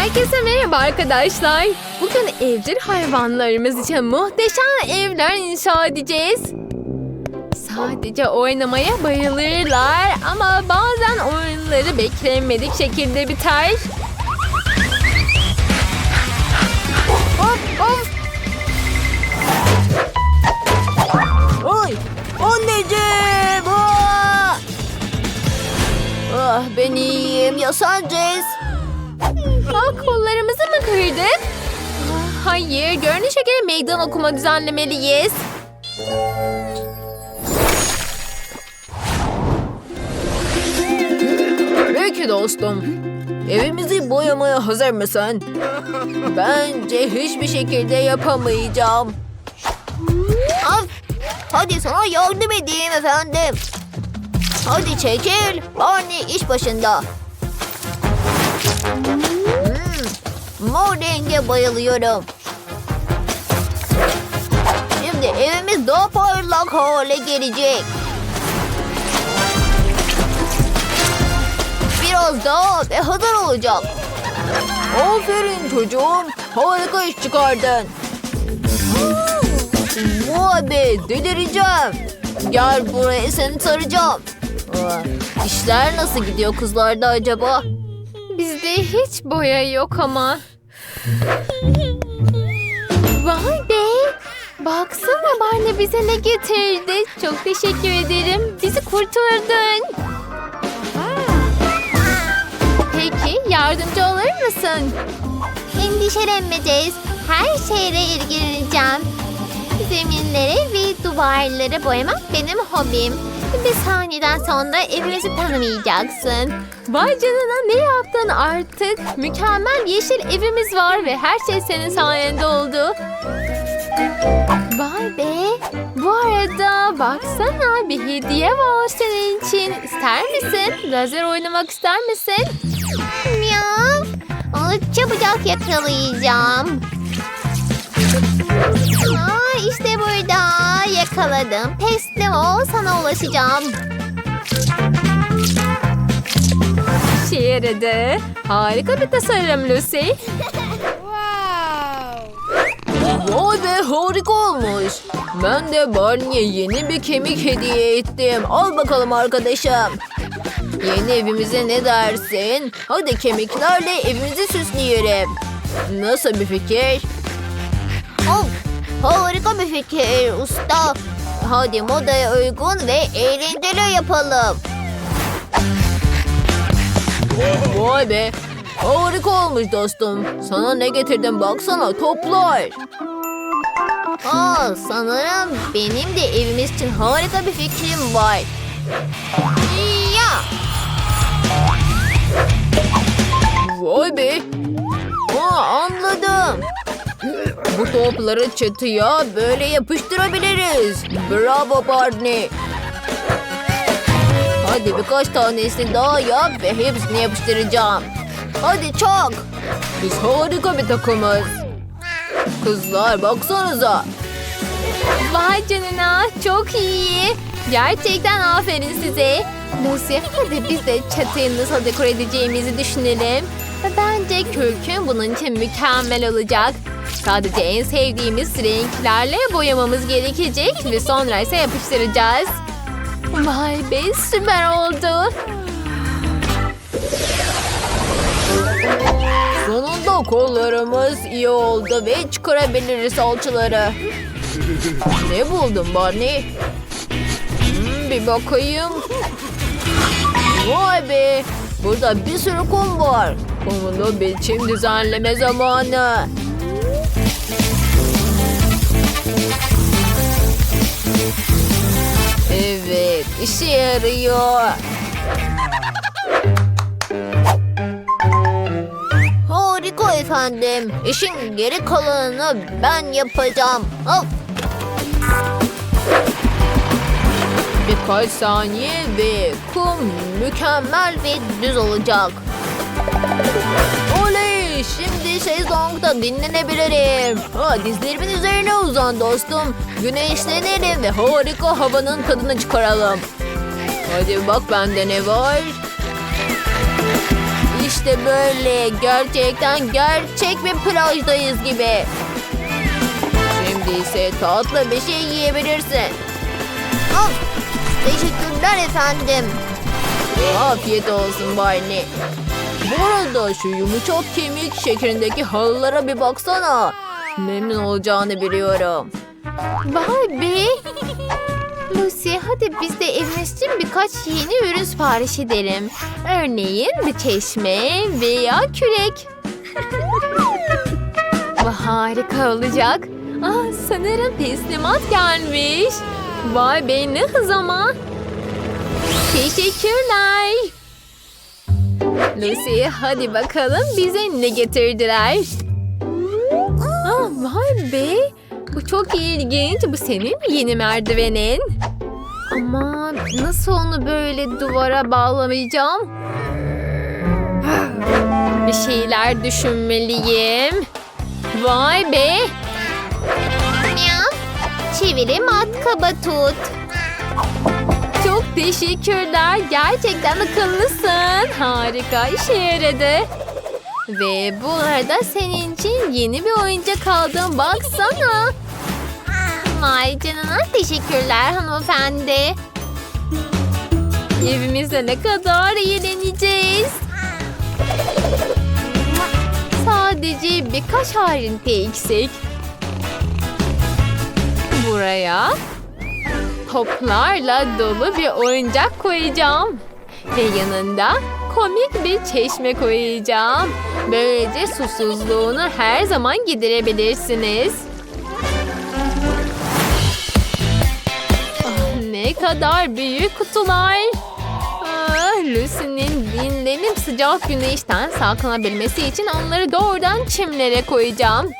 Herkese merhaba arkadaşlar. Bugün evcil hayvanlarımız için muhteşem evler inşa edeceğiz. Sadece oynamaya bayılırlar ama bazen oyunları beklenmedik şekilde biter. Of of Ay anneciğim. Ah ben iyiyim ya sen Jess? Kollarımızı mı kırdık? Ah, Hayır, görünüşe göre meydan okuma düzenlemeliyiz. Peki dostum. Evimizi boyamaya hazır mısın? Bence hiçbir şekilde yapamayacağım. Al, hadi sana yardım edeyim efendim. Hadi çekil. Barney iş başında. Mor renge bayılıyorum. Şimdi evimiz daha parlak hale gelecek. Biraz daha ve hazır olacak. Aferin çocuğum. Harika iş çıkardın. Be delireceğim. Gel buraya seni saracağım. Aa, İşler nasıl gidiyor kızlarda acaba? Bizde hiç boya yok ama. Vay be! Baksana Barney bize ne getirdi. Çok teşekkür ederim. Bizi kurtardın. Peki yardımcı olur musun? Endişelenmeyeceğiz. Her şeyle ilgileneceğim. Zeminleri ve duvarları boyamak benim hobim. Bir saniyeden sonra evimizi tanımayacaksın. Vay canına ne yaptın artık? Mükemmel yeşil evimiz var ve her şey senin sayende oldu. Vay be. Bu arada baksana bir hediye var senin için. İster misin? Lazer oynamak ister misin? Miyav. Onu çabucak yakalayacağım. Aa, işte burada. Yakaladım. Teslim ol sana ulaşacağım. İşe yaradı. Harika bir tasarım Lucy. Vay be harika olmuş. Ben de Barney'e yeni bir kemik hediye ettim. Al bakalım arkadaşım. Yeni evimize ne dersin? Hadi kemiklerle evimizi süsleyelim. Nasıl bir fikir? Oh, harika bir fikir usta. Hadi modaya uygun ve eğlenceli yapalım. Vay be. Harika olmuş dostum. Sana ne getirdim baksana toplar. Aa, sanırım benim de evimiz için harika bir fikrim var. Ya. Vay be. Aa, anladım. Bu topları çatıya böyle yapıştırabiliriz. Bravo Barney. Hadi birkaç tanesini daha yap ve hepsini yapıştıracağım. Hadi çok. Biz harika bir takımız. Kızlar baksanıza. Vay canına çok iyi. Gerçekten aferin size. Lucy hadi biz de çatıyı nasıl dekor edeceğimizi düşünelim. Bence kürkün bunun için mükemmel olacak. Sadece en sevdiğimiz renklerle boyamamız gerekecek ve sonra ise yapıştıracağız. Vay be süper oldu. Sonunda kollarımız iyi oldu ve çıkarabiliriz alçıları. ne buldun Barney? Hmm, bir bakayım. Vay be! Burada bir sürü kum var. Kumunu biçim düzenleme zamanı. İşe yarıyor. Harika efendim. İşin geri kalanını ben yapacağım. Al. Birkaç saniye ve kum mükemmel ve düz olacak. Oley! Şimdi şezlongda dinlenebilirim. Ha, dizlerimin üzerine uzan dostum. Güneşlenelim ve harika havanın tadını çıkaralım. Hadi bak bende ne var. İşte böyle. Gerçekten gerçek bir plajdayız gibi. Şimdi ise tatlı bir şey yiyebilirsin. Al. Teşekkürler efendim. Afiyet olsun Barney. Bu arada şu yumuşak kemik şeklindeki halılara bir baksana. Memnun olacağını biliyorum. Vay be. Lucy hadi biz de evimiz için birkaç yeni ürün sipariş edelim. Örneğin bir çeşme veya kürek. Bu harika olacak. Ah, sanırım teslimat gelmiş. Vay be ne hız ama. Teşekkürler. Lucy hadi bakalım bize ne getirdiler. Ah, vay be. Bu çok ilginç. Bu senin yeni merdivenin? Ama nasıl onu böyle duvara bağlamayacağım? Bir şeyler düşünmeliyim. Vay be. Çeviri matkaba tut. Teşekkürler. Gerçekten akıllısın. Harika işe yaradı. Ve bu arada senin için yeni bir oyuncak aldım. Baksana. Vay canına teşekkürler hanımefendi. Evimizde ne kadar eğleneceğiz. Sadece birkaç ayrıntı eksik. Buraya toplarla dolu bir oyuncak koyacağım. Ve yanında komik bir çeşme koyacağım. Böylece susuzluğunu her zaman giderebilirsiniz. Ah, ne kadar büyük kutular. Ah, Lucy'nin dinlenip sıcak güneşten saklanabilmesi için onları doğrudan çimlere koyacağım.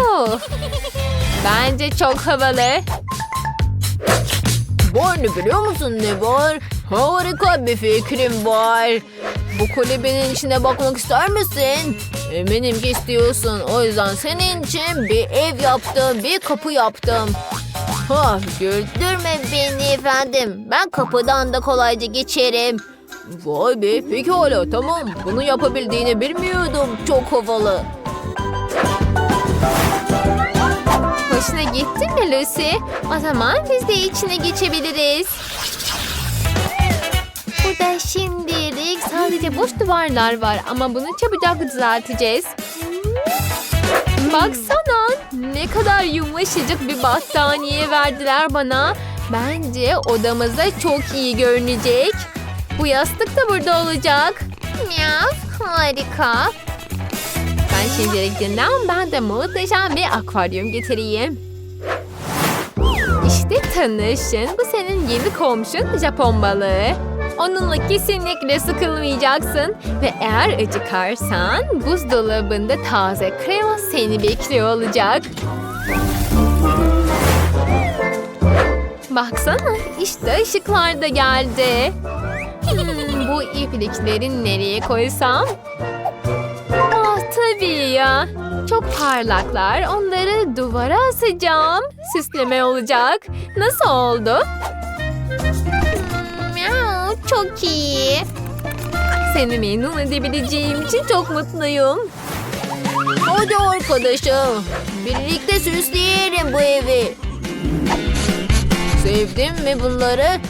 Oh, bence çok havalı. Barney biliyor musun ne var? Harika bir fikrim var. Bu kulübenin içine bakmak ister misin? Eminim ki istiyorsun. O yüzden senin için bir ev yaptım, bir kapı yaptım. Ha, güldürme beni efendim. Ben kapıdan da kolayca geçerim. Vay be, pekala tamam. Bunu yapabildiğini bilmiyordum. Çok havalı. Hoşuna gitti mi Lucy? O zaman biz de içine geçebiliriz. Burada şimdilik sadece boş duvarlar var ama bunu çabucak düzelteceğiz. Baksana ne kadar yumuşacık bir battaniye verdiler bana. Bence odamızda çok iyi görünecek. Bu yastık da burada olacak. Miyav. Harika. Ben şimdilik dinlen ben de muhteşem bir akvaryum getireyim. İşte tanışın. Bu senin yeni komşun Japon balığı. Onunla kesinlikle sıkılmayacaksın. Ve eğer acıkarsan buzdolabında taze krema seni bekliyor olacak. Baksana işte ışıklar da geldi. Hmm, bu iplikleri nereye koysam? Ah tabii ya. Çok parlaklar. Onları duvara asacağım. Süsleme olacak. Nasıl oldu? Çok iyi. Seni memnun edebileceğim için çok mutluyum. Hadi arkadaşım. Birlikte süsleyelim bu evi. Sevdin mi bunları?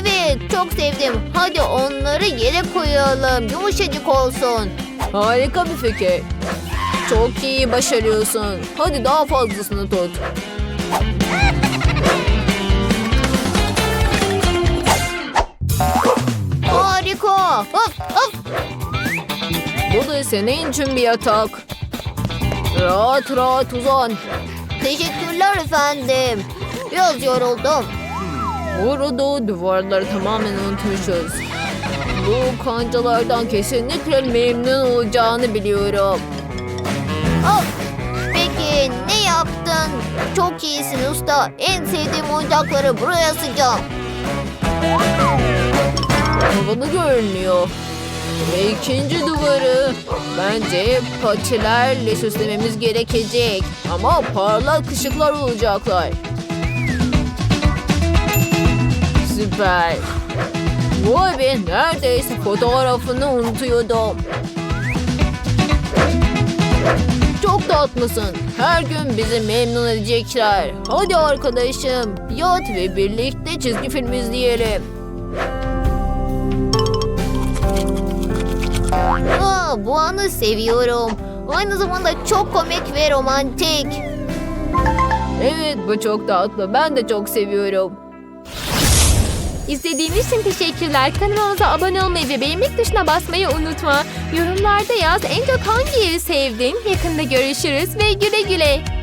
Evet çok sevdim. Hadi onları yere koyalım. Yumuşacık olsun. Harika bir fikir. Çok iyi başarıyorsun. Hadi daha fazlasını tut. Harika. Hop hop. Bu da senin için bir yatak. Rahat rahat uzan. Teşekkürler efendim. Biraz yoruldum. Burada duvarları tamamen unutmuşuz. Bu kancalardan kesinlikle memnun olacağını biliyorum. Hop. Peki ne yaptın? Çok iyisin usta. En sevdiğim oyuncakları buraya asacağım. Havalı görünüyor. Ve ikinci duvarı bence patilerle süslememiz gerekecek. Ama parlak ışıklar olacaklar. Süper. Vay be neredeyse fotoğrafını unutuyordum. Çok tatlısın. Her gün bizi memnun edecekler. Hadi arkadaşım yat ve birlikte çizgi film izleyelim. Aa, bu anı seviyorum. Aynı zamanda çok komik ve romantik. Evet bu çok tatlı. Ben de çok seviyorum. İzlediğiniz için teşekkürler. Kanalımıza abone olmayı ve beğenmek tuşuna basmayı unutma. Yorumlarda yaz en çok hangi yeri sevdin? Yakında görüşürüz ve güle güle.